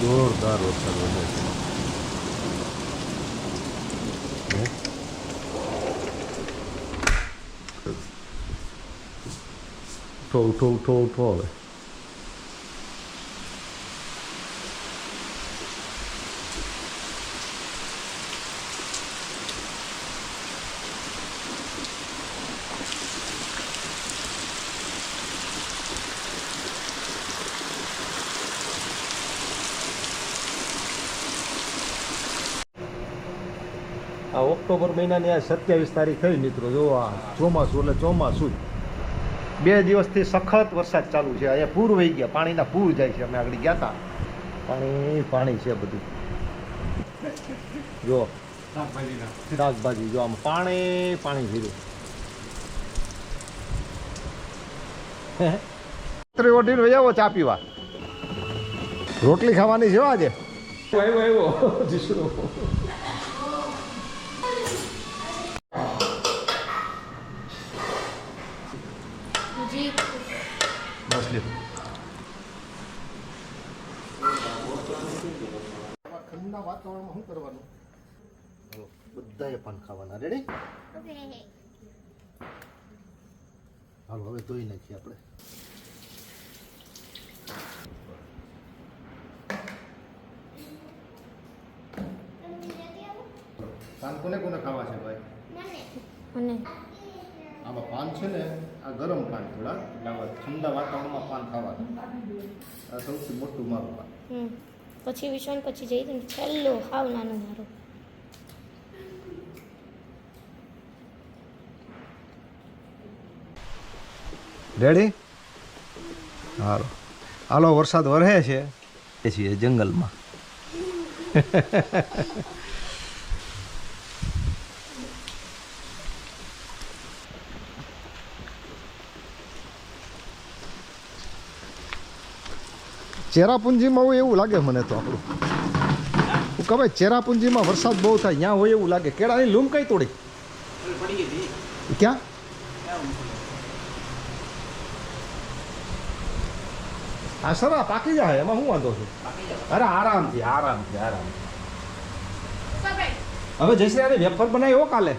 જોરદાર વરસાદ વધે છે હે? ઉઠો ઉઠો ઉઠો ઉઠો ઓક્ટોબર મહિનાની આ સત્યાવીસ તારીખ થઈ મિત્રો, જો આ ચોમાસું એટલે ચોમાસું બે દિવસથી સખત વરસાદ ચાલુ છે, અહીંયા પૂર વહી ગયા, પાણીના પૂર જાય છે, અમે આગળ ગયા હતા પાણી પાણી છે બધું. જો, શાકભાજી જો આમ પાણી પાણી ભીરું ત્રી ઓઢીને ચા પીવા. રોટલી ખાવાની છે આજે. આવ્યો આવ્યો જીસડો જી મછલી ઠંડા વાતાવરણમાં શું કરવાનું બધાએ પાન ખાવાના રેડી હાલો હવે ધોઈ નાખીએ આપણે. પાન કોને કોને ખાવા છે ભાઈ? અને આમાં પાન છે ને આ ગરમ પાન થોડા એટલે ઠંડા વાતાવરણમાં પાન ખાવાનું. આ સૌથી મોટું મારું પાન. પછી વિશ્વાન પછી જઈ ને. છેલ્લો હાવ નાનો મારો. રેડી હાલો. હાલો વરસાદ વરહે છે. એ છીએ જંગલમાં. ચેરાપુંજીમાં હોય એવું લાગે મને તો આપણું. હું કહે ચેરાપુંજીમાં વરસાદ બહુ થાય ત્યાં હોય એવું લાગે. કેળાની લૂમ કઈ તોડી? ક્યાં? હા સર પાકી જાય એમાં શું વાંધો છે અરે આરામથી આરામથી આરામથી હવે જયશ્રી આને વેફર બનાવી હો કાલે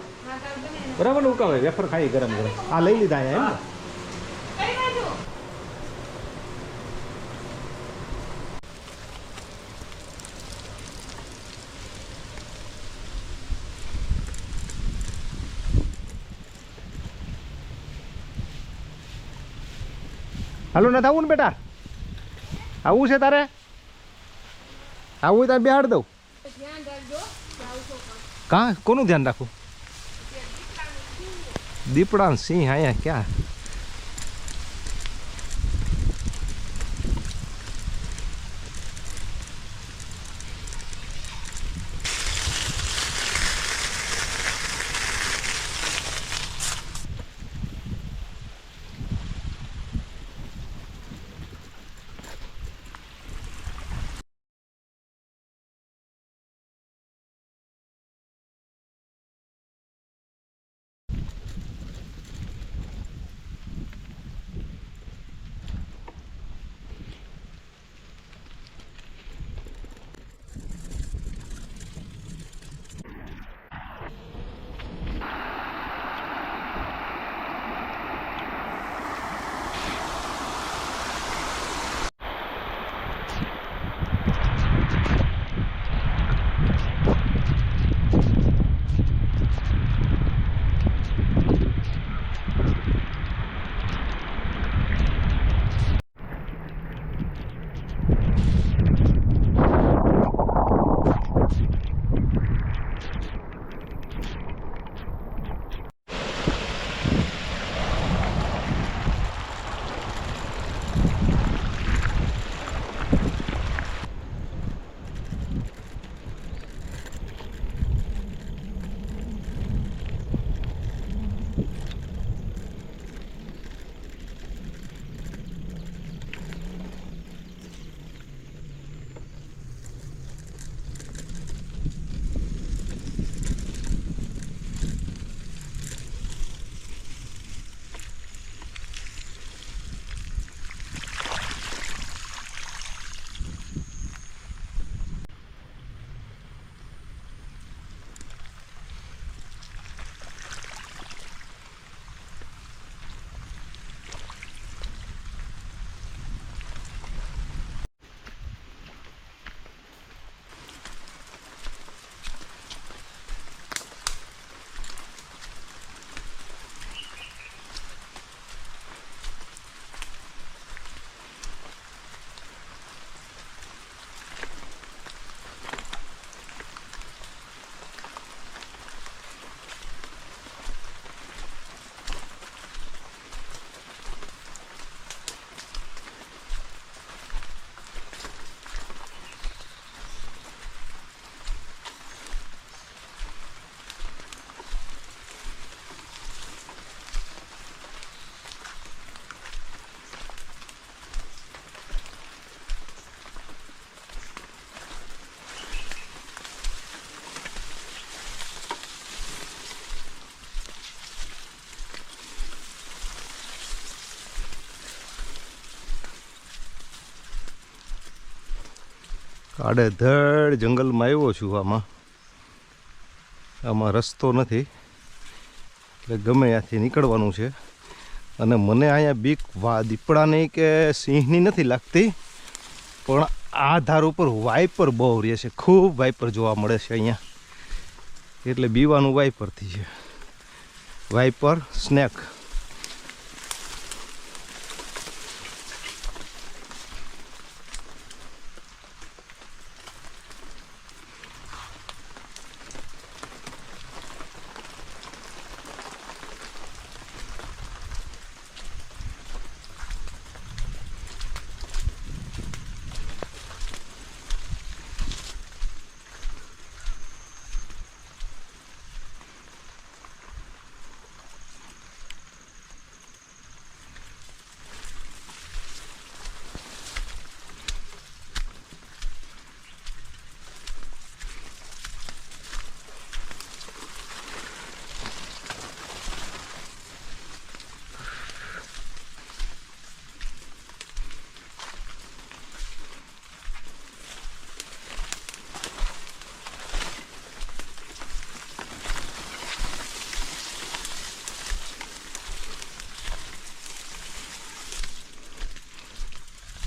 બરાબર ને ઉકાવે વેફર ખાઈ ગરમ ગરમ આ લઈ લીધા એમ ને હાલો નથી આવું ને બેટા આવું છે તારે? આવું તારે બેહાડ દઉં. કા? કોનું ધ્યાન રાખું દીપડા સિંહ અહીંયા ક્યાં? આડેધડ જંગલમાં આવ્યો છું આમાં. આમાં રસ્તો નથી. એટલે ગમે ત્યાંથી નીકળવાનું છે. અને મને અહીંયા બીક વા, દીપડાની કે સિંહની નથી લાગતી. પણ આ ધાર ઉપર વાઇપર બહુ રહે છે. ખૂબ વાઇપર જોવા મળે છે અહીંયા. એટલે બીવાનું વાઇપરથી છે. Viper, snake.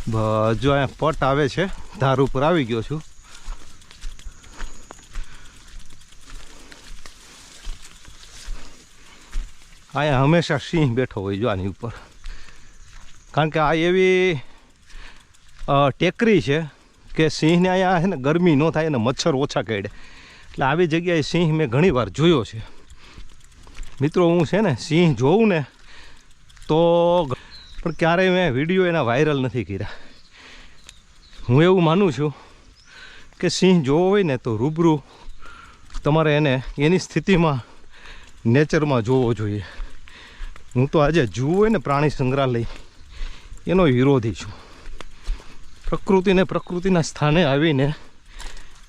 જો અહીંયા પટ આવે છે, ધાર ઉપર આવી ગયો છું. અહીંયા હંમેશા સિંહ બેઠો હોય જો આની ઉપર. કારણ કે આ એવી ટેકરી છે કે સિંહને અહીંયા છે ને ગરમી ન થાય અને મચ્છર ઓછા કરડે એટલે આવી જગ્યાએ સિંહ મેં ઘણી વાર જોયો છે. મિત્રો, હું છે ને સિંહ જોઉં ને તો પણ ક્યારેય મેં વીડિયો એના વાયરલ નથી કર્યા. હું એવું માનું છું કે સિંહ જોવો હોય ને તો રૂબરૂ તમારે એને એની સ્થિતિમાં નેચરમાં જોવો જોઈએ. હું તો આજે જુઓ હોય ને પ્રાણી સંગ્રહાલય, એનો વિરોધી છું. પ્રકૃતિને પ્રકૃતિના સ્થાને આવીને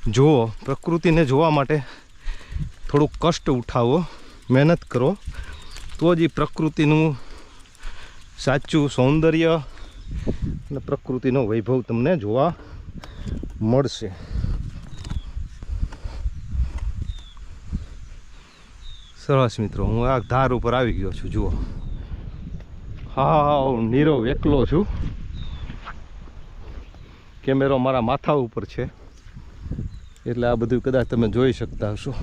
જુઓ. પ્રકૃતિને જોવા માટે થોડુંક કષ્ટ ઉઠાવો, મહેનત કરો. તો જ એ પ્રકૃતિનું સાચું સૌંદર્ય અને પ્રકૃતિનો વૈભવ તમને જોવા મળશે. સરસ મિત્રો, હું આ ધાર ઉપર આવી ગયો છું, જુઓ. હા નીરવ એકલો છું. કેમેરો મારા માથા ઉપર છે. એટલે આ બધું કદાચ તમે જોઈ શકતા હશો.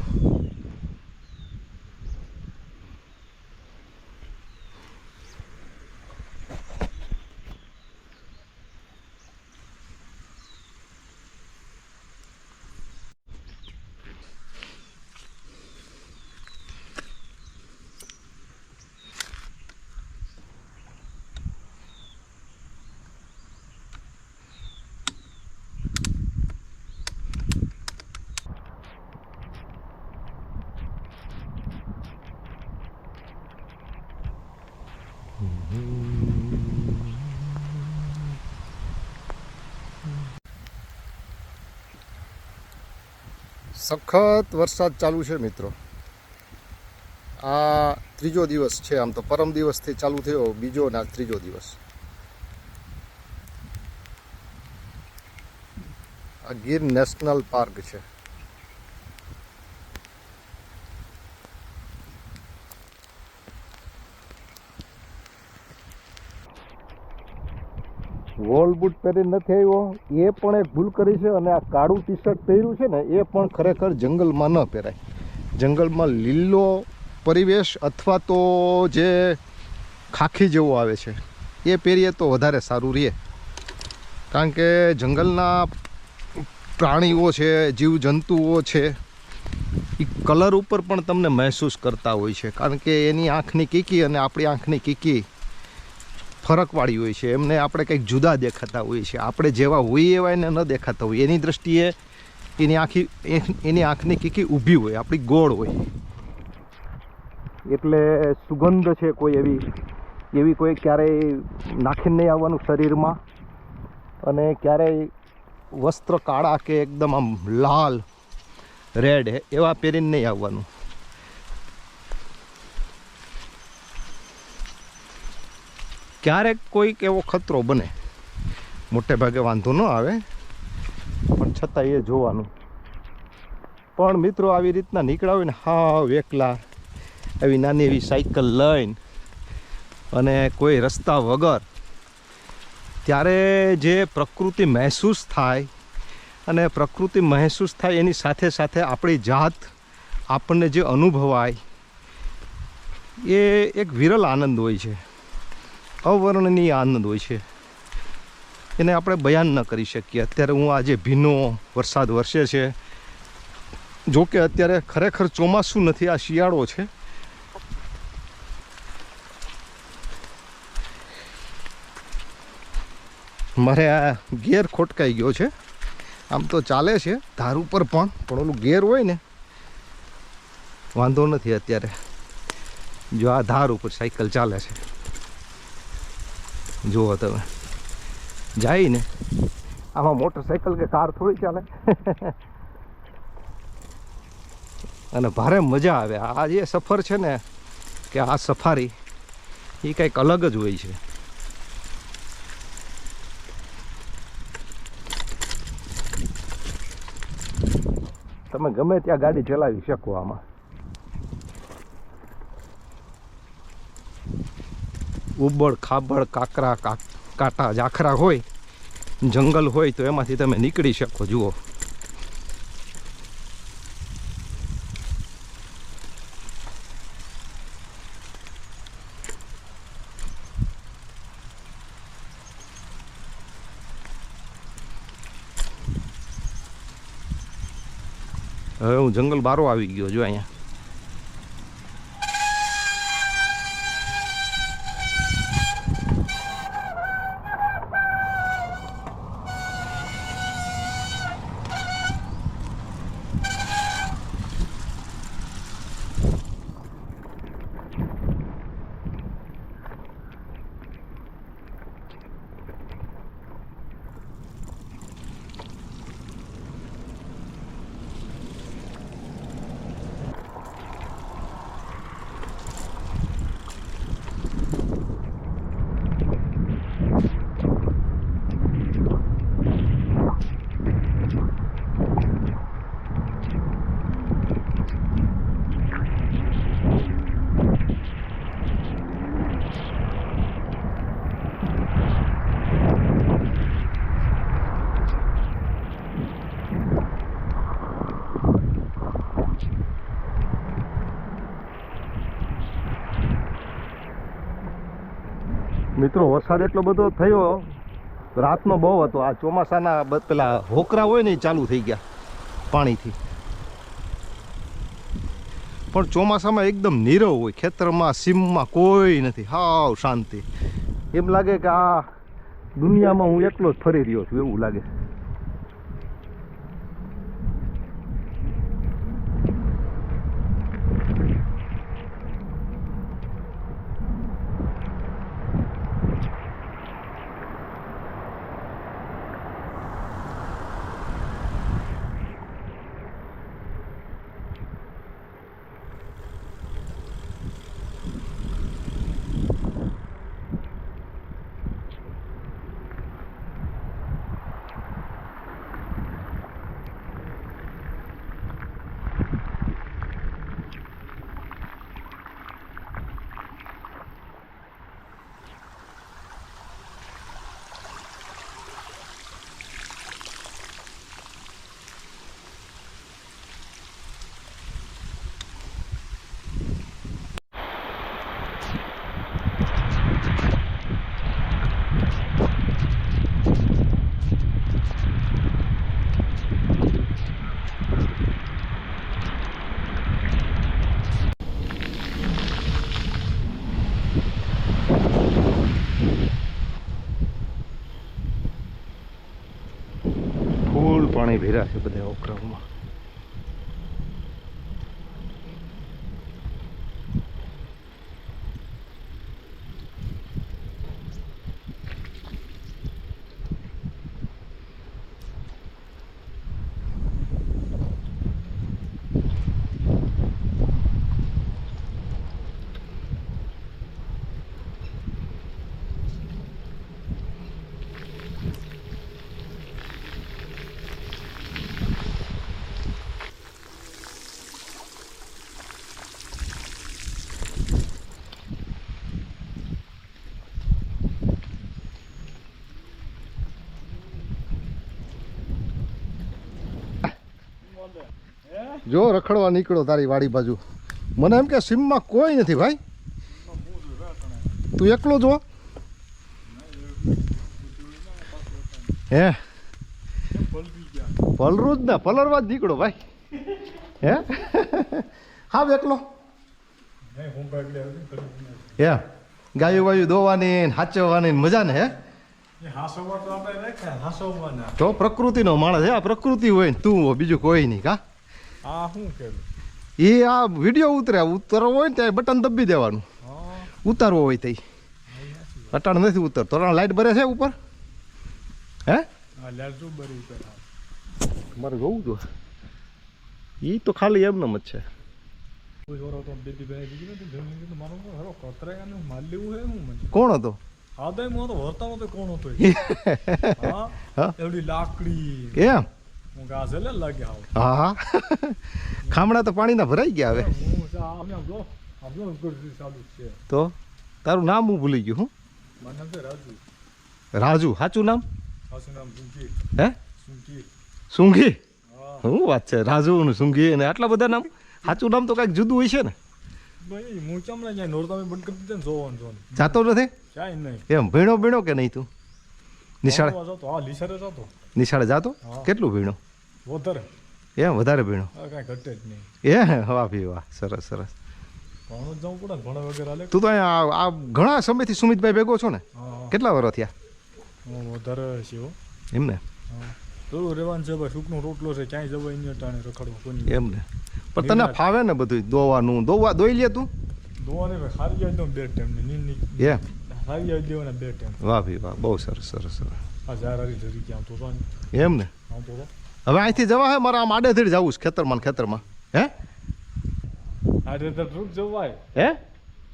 સખત વરસાદ ચાલુ છે મિત્રો. આ ત્રીજો દિવસ છે, આમ તો પરમ દિવસથી ચાલુ થયો, બીજો ના ત્રીજો દિવસ. આ ગીર નેશનલ પાર્ક છે. વોલ બૂટ પહેરી નથી આવ્યો, એ પણ એક ભૂલ કરી છે અને આ કાળું ટી શર્ટ પહેર્યું છે ને, એ પણ ખરેખર જંગલમાં ન પહેરાય. જંગલમાં લીલો પરિવેશ અથવા તો જે ખાખી જેવો આવે છે, એ પહેરીએ તો વધારે સારું રહે. કારણ કે જંગલના પ્રાણીઓ છે, જીવજંતુઓ છે એ કલર ઉપર પણ તમને મહેસૂસ કરતા હોય છે. કારણ કે એની આંખની કીકી અને આપણી આંખની કીકી ફરકવાળી હોય છે, એમને આપણે કંઈક જુદા દેખાતા હોઈએ છીએ. આપણે જેવા હોઈએ એવા એને ન દેખાતા હોય એની દ્રષ્ટિએ એની આખી એની આંખની કીકી ઊભી હોય, આપણી ગોળ હોય. એટલે સુગંધ છે કોઈ એવી એવી કોઈ ક્યારેય નાખીને નહીં આવવાનું શરીરમાં. અને ક્યારેય વસ્ત્ર કાળા કે એકદમ આમ લાલ, રેડ, એવા પહેરીને નહીં આવવાનું. ક્યારેક કોઈક એવો ખતરો બને. મોટે ભાગે વાંધો ન આવે, પણ છતાં એ જોવાનું. પણ મિત્રો આવી રીતના નીકળ્યા હોય ને, હાવ એકલા આવી નાની એવી સાયકલ લઈને અને કોઈ રસ્તા વગર, ત્યારે જે પ્રકૃતિ મહેસૂસ થાય અને પ્રકૃતિ મહેસૂસ થાય એની સાથે સાથે આપણી જાત આપણને જે અનુભવાય, એ એક વિરલ આનંદ હોય છે. અવર્ણનીય આનંદ હોય છે. એને આપણે બયાન ન કરી શકીએ. અત્યારે હું આજે ભીનો વરસાદ વરસે છે. જો કે અત્યારે ખરેખર ચોમાસું નથી, આ શિયાળો છે. મારે આ ગેર ખોટકાઈ ગયો છે. આમ તો ચાલે છે, ધાર ઉપર પણ પણ ઓલું ગેર હોય ને, વાંધો નથી અત્યારે. જો આ ધાર ઉપર સાયકલ ચાલે છે. જુઓ તમે. જાય ને આમાં મોટરસાયકલ કે કાર થોડી ચાલે. અને ભારે મજા આવે. આ જે સફર છે ને, કે આ સફારી, એ કંઈક અલગ જ હોય છે. તમે ગમે ત્યાં ગાડી ચલાવી શકો આમાં. ઉબડ, ખાબડ, કાકરા કાંટા જાખરા હોય, જંગલ હોય તો એમાંથી તમે નીકળી શકો, જુઓ. હવે હું જંગલ બારો આવી ગયો, જો અહીંયા. મિત્રો, વરસાદ એટલો બધો થયો, રાતનો બહુ હતો. આ ચોમાસાના પેલા હોકરા હોય ને એ ચાલુ થઈ ગયા પાણીથી. પણ ચોમાસામાં એકદમ નીરવ હોય. ખેતરમાં, સીમમાં કોઈ નથી. હાવ શાંતિ. એમ લાગે કે આ દુનિયામાં હું એકલો જ ફરી રહ્યો છું, એવું લાગે. પાણી ભર્યા છે બધા ઓકરાઓમાં જો રખડવા નીકળો તારી વાડી બાજુ. મને એમ કે સીમમાં કોઈ નથી ભાઈ. તું એકલો જો હે. પલરું જ ને પલરવા જ નીકળો ભાઈ. હે? હા એકલો. હે? ગાયું વાયું દોવાની ને હાચવવાની મજા ને હે? તો પ્રકૃતિનો માણસ હે આ પ્રકૃતિ હોય ને તું બીજું કોઈ નહીં કા? આ શું કરું એ આ વીડિયો ઉતરે. ઉતરવો હોય ને ત્યાં બટન દબી દેવાનું. ઉતારવો હોય તઈ. અટાણ નથી ઉતરતો. અટાણ લાઈટ ભરે છે ઉપર? હે? મારે જોવું જો એ તો ખાલી એમને જ છે. કોણ હતો? કોણ હતો લાકડી. એમ? હું ગાઝેલે લાગે આવ. હા હા ખામણા તો પાણીના ભરાઈ ગયા હવે. તો તારું નામ હું ભૂલી ગયું હું? રાજુ. રાજુ સાચું નામ? હે? સુંઘી શું વાત છે રાજુ ને સુંઘી અને આટલા બધા નામ? સાચું નામ તો કાંઈક જુદું હોય છે ને જાતો નથી? એમ ભીણો ભીણો કે નહીં તું? નિશાળે હા જતો. નિશાળે જાતો? કેટલું ભીણો? વધારે. એ વધારે ભીણો. કાંઈ ઘટે જ નહીં. એ વાહ ભી વાહ સરસ સરસ. જવું પડે ને વગર હાલે. તું તો અહીંયા આ ઘણા સમયથી સુમિતભાઈ ભેગો છો ને? કેટલા વર્ષ થયા? હું વધારે છે એમ ને? થોડું રહેવાનું છે ભાઈ સુખનો રોટલો છે ક્યાંય જવાય નહીં ટાણે રખડવા એમ ને? પણ તને ફાવે ને બધું દોવાનું દોવા દોઈ લે તું? દોવાને ભાઈ હારી જાય તો બે ટાઈમની નીંદ હારી દેવાના બે ટાઈમ વાહ ભી વાહ બહુ સરસ સરસ આ ઝાર ધરી ગયા તો તો એમ ને આમ તો તો હવે અહીંથી જવા હે મારે આમ આડેથી જવું છે ખેતરમાં ખેતરમાં હે આ રીતે રૂક જવાય હે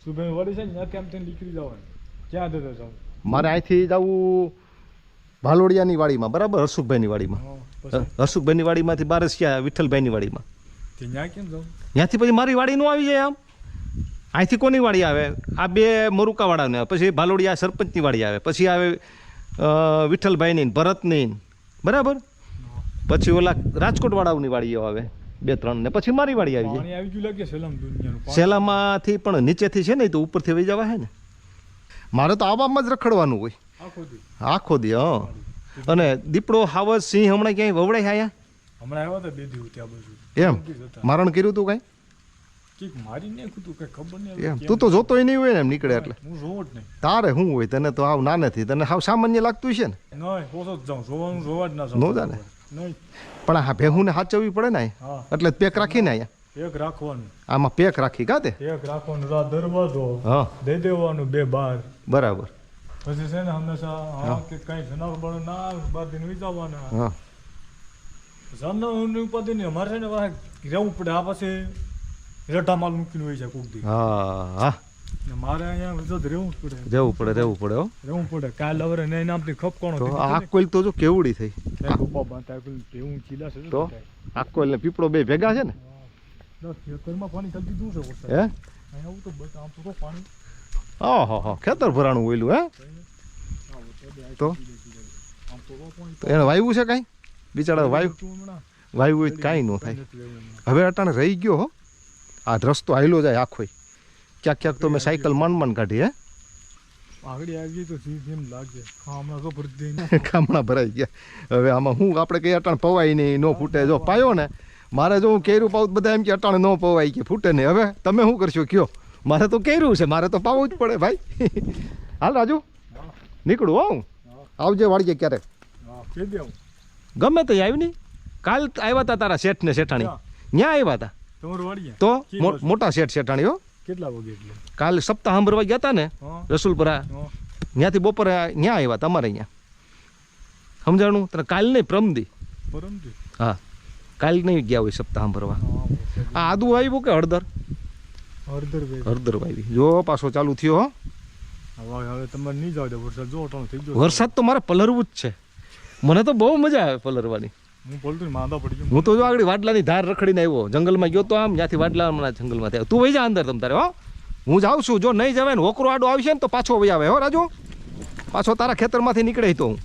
સુબે વળી છે ને કેમ તેને નીકળી જવાનું ક્યાં દેતા જાવ મારે અહીંથી જવું ભાલોડિયાની વાડીમાં બરાબર હર્ષુખભાઈની વાડીમાં હર્ષુખભાઈની વાડીમાંથી બારસિયા વિઠ્ઠલભાઈની વાડીમાં ત્યાંથી પછી મારી વાડી નો આવી જાય આમ અહીંથી કોની વાડી આવે? આ બે મરુકાવાળાને પછી ભાલોડિયા સરપંચની વાડી આવે. પછી આવે વિઠ્ઠલભાઈની ભરતની બરાબર? પછી ઓલા રાજકોટવાળાઓની વાડીઓ આવે. બે ત્રણ ને. પછી મારી વાડી આવી જાય. સેલામાંથી પણ નીચેથી છે ને તો ઉપરથી વહી જવા હે ને. મારે તો આવામાં જ રખડવાનું હોય. આખો દી. હા. અને દીપડો હાવસ સિંહ હમણાં ક્યાંય વવડાય આયા હમણાં આવ્યો હતો બે દિવસ ત્યાં બધું એમ? મારણ કર્યું તું કાંઈ? મારી નહીં કીધું કે ખબર નહીં એમ તું તો જોતોય નહીં હોય ને એમ નીકળે એટલે. હું જોવો જ નહીં. તારે શું હોય તને તો આવ નાનેથી તને હાવ સામાન્ય લાગતું છે ને. નહીં જ જાઉં જોવાનું જોવા જ ના નો જાઉં જાને. નહીં. પણ આ ભેહુંને હાચવવી પડે ને એટલે પેક રાખીને અહીંયા? એક રાખવાનું. આમાં પેક રાખી કાતે એક રાખવાનું દરવાજો હા. દઈ દેવાનું બે બાર. બરાબર. પછી છે ને હંમેશા હા કે કઈ જનાવર બળ ના બાર દિન હા. જનાવરની ઉપાધિ નહીં. અમારે છે ને રહેવું પડે. આ પછી રેઠા માલ મૂકીને હોય છે કોક દી હા. હા મારે અહીંયા જો રહેવું પડે. રહેવું પડે રહેવું પડે હો. રહેવું પડે. કાલ હવે નહીં નામથી ખપ કોણ આ કોઈલ તો જો કેવડી થઈ. એવું ચીલા છે તો? આ કોઈલ ને પીપળો બે ભેગા છે ને? ખેતરમાં પાણી ચાલતી દૂર છે વરસાદ? હે? આવું તો બસ આમ તો પાણી. હા હા. ખેતર ભરાણું ઓઈલું હે? તો? એને વાયવું છે કાંઈ? બિચારા વાયુ વાયુ કાંઈ ન થાય. હવે અટાણે રહી ગયો હો. આ રસ્તો આયલો જાય આખોય. ક્યાંક ક્યાંક તો મેં સાયકલ મન મન કાઢી હે? આગળ આવી તો લાગે. કામણા ભરાઈ ગયા. હવે આમાં હું આપણે કઈ અટાણ પવાય નહીં નો ફૂટે. જો પાયો ને મારે જો હું કેરું તો બધા એમ કે અટાણ નો પવાય કે ફૂટે નહીં. હવે તમે શું કરશો? કયો. મારે તો કેરું છે. મારે તો પાવું જ પડે ભાઈ. હાલ રાજુ નીકળું હો હું. આવજે વાળજે ક્યારેક. હા કે દે ગમે તે આવી નહીં. કાલ આવ્યા હતા તારા શેઠ ને શેઠાણી ત્યાં આવ્યા હતા તો? મોટા શેઠ શેઠાણી હો. કેટલા વાગે એટલે? કાલ સપ્તાહ સાંભળવા ગયા હતા ને રસુલપુરા. ત્યાંથી બપોરે ત્યાં આવ્યા તમારે અહીંયા. સમજાણું? તને કાલ નહીં પ્રમદી હા. કાલ નહીં ગયા હોય સપ્તાહ સાંભળવા આ આદુ આવ્યું કે હળદર? હળદર હળદર વાવી જો પાછો ચાલુ થયો હો. તમારે વરસાદ તો મારે પલરવું જ છે. મને તો બહુ મજા આવે પલરવાની. હું ને માંદા તો જો આગળ વાડલાની ધાર રખડીને આવ્યો. જંગલમાં ગયો તો આમ જ્યાંથી વાડલાના જંગલમાં થયા. તું વહી જા અંદર તમ હો. હું જાઉં છું. જો નહીં જવાય ને હોકરો આડો આવશે ને તો પાછો વહી આવે, હો, રાજુ. પાછો તારા ખેતરમાંથી નીકળે તો હું.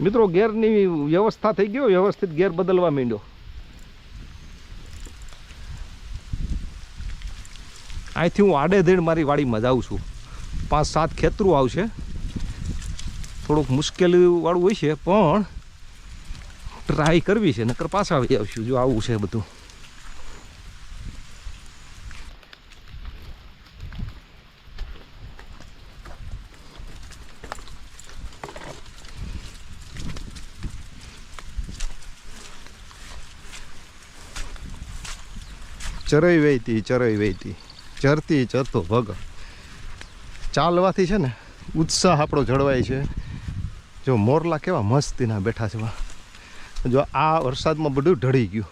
મિત્રો, ગેરની વ્યવસ્થા થઈ ગયો વ્યવસ્થિત ગેર બદલવા માંડ્યો. અહીંથી હું આડે ધીડ મારી વાડીમાં જાઉં છું. પાંચ સાત ખેતરું આવશે. થોડુંક મુશ્કેલીવાળું હોય છે, પણ ટ્રાય કરવી છે, નકર પાછા આવી આવશું, જો આવું છે બધું. ચરઈ વહેતી ચરઈ વહેતી. ચરતી ચરતો ભગ. ચાલવાથી છે ને, ઉત્સાહ આપણો જળવાય છે. જો મોરલા કેવા મસ્તીના બેઠા છે જો આ વરસાદમાં બધું ઢળી ગયું.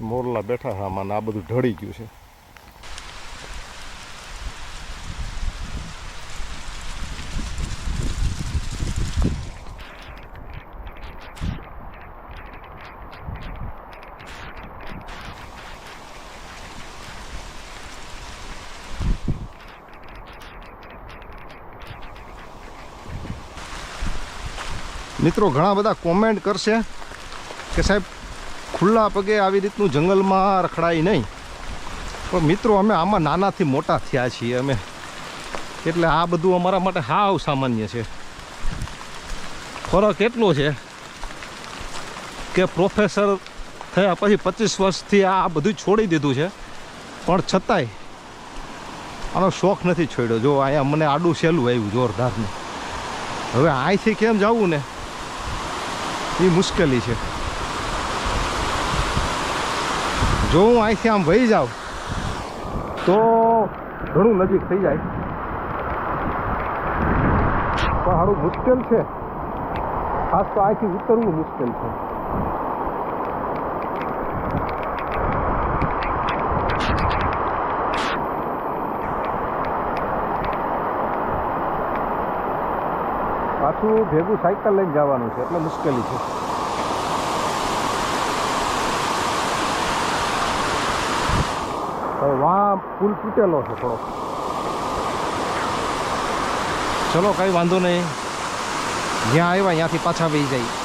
મોરલા બેઠા છે, આમાં આ બધું ઢળી ગયું છે. મિત્રો ઘણા બધા કોમેન્ટ કરશે કે સાહેબ, ખુલ્લા પગે આવી રીતનું જંગલમાં રખડાય નહીં. પણ મિત્રો અમે આમાં નાનાથી મોટા થયા છીએ અમે. એટલે આ બધું અમારા માટે હાવ સામાન્ય છે. ફરક એટલો છે કે પ્રોફેસર થયા પછી પચીસ વર્ષથી આ બધું છોડી દીધું છે. પણ છતાંય આનો શોખ નથી છોડ્યો. જો અહીંયા મને આડું સહેલું આવ્યું જોરદારનું. હવે અહીંથી કેમ જવું ને? એ મુશ્કેલી છે. જો હું અહીંથી આમ વહી જાઉં, તો ઘણું નજીક થઈ જાય. પણ સારું મુશ્કેલ છે. ખાસ તો અહીંથી ઉતરવું મુશ્કેલ છે. પાછું ભેગું સાયકલ લઈને જવાનું છે, એટલે મુશ્કેલી છે. હવે વાં પુલ તૂટેલો છે થોડો ચલો, કંઈ વાંધો નહીં. જ્યાં આવ્યા ત્યાંથી પાછા વહી જાય.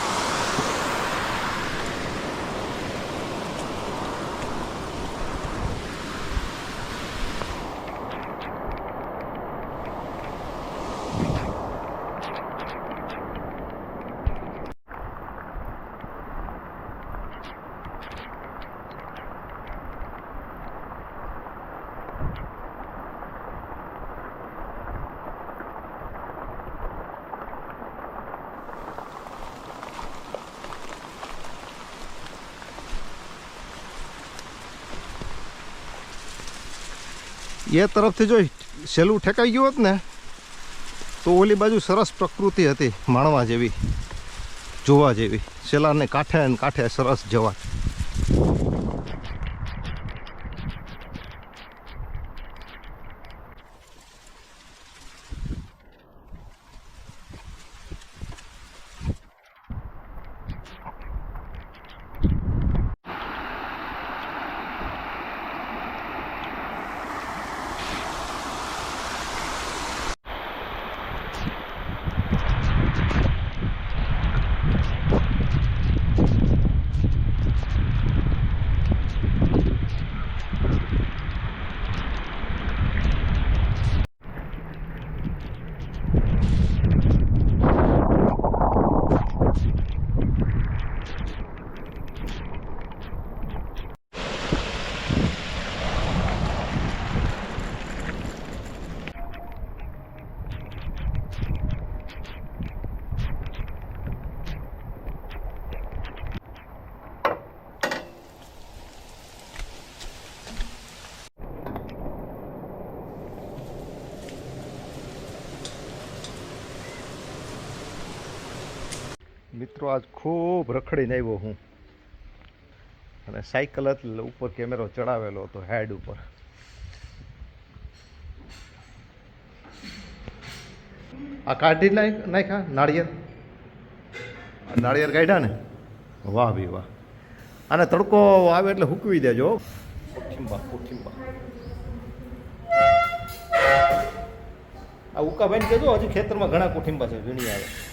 એ તરફથી જો સહેલું ઠેકાઈ ગયું હોત ને, તો ઓલી બાજુ સરસ પ્રકૃતિ હતી, માણવા જેવી, જોવા જેવી. સેલાને કાંઠે અને કાંઠે સરસ જવા મિત્રો, આજ ખૂબ રખડીને આવ્યો હું. અને સાયકલ જ ઉપર કેમેરો ચડાવેલો હતો, હેડ ઉપર. આ કાઢી નાખ્યા? નાળિયેર? નાળિયેર કાઢ્યા ને? વાહ ભી વાહ. અને તડકો આવે એટલે હૂકવી દેજો. કોઠીંબા કોઠીંબા આ ઉકાભાઈ કહેજો, હજી ખેતરમાં ઘણા કોઠિંબા છે, વીણી આવે.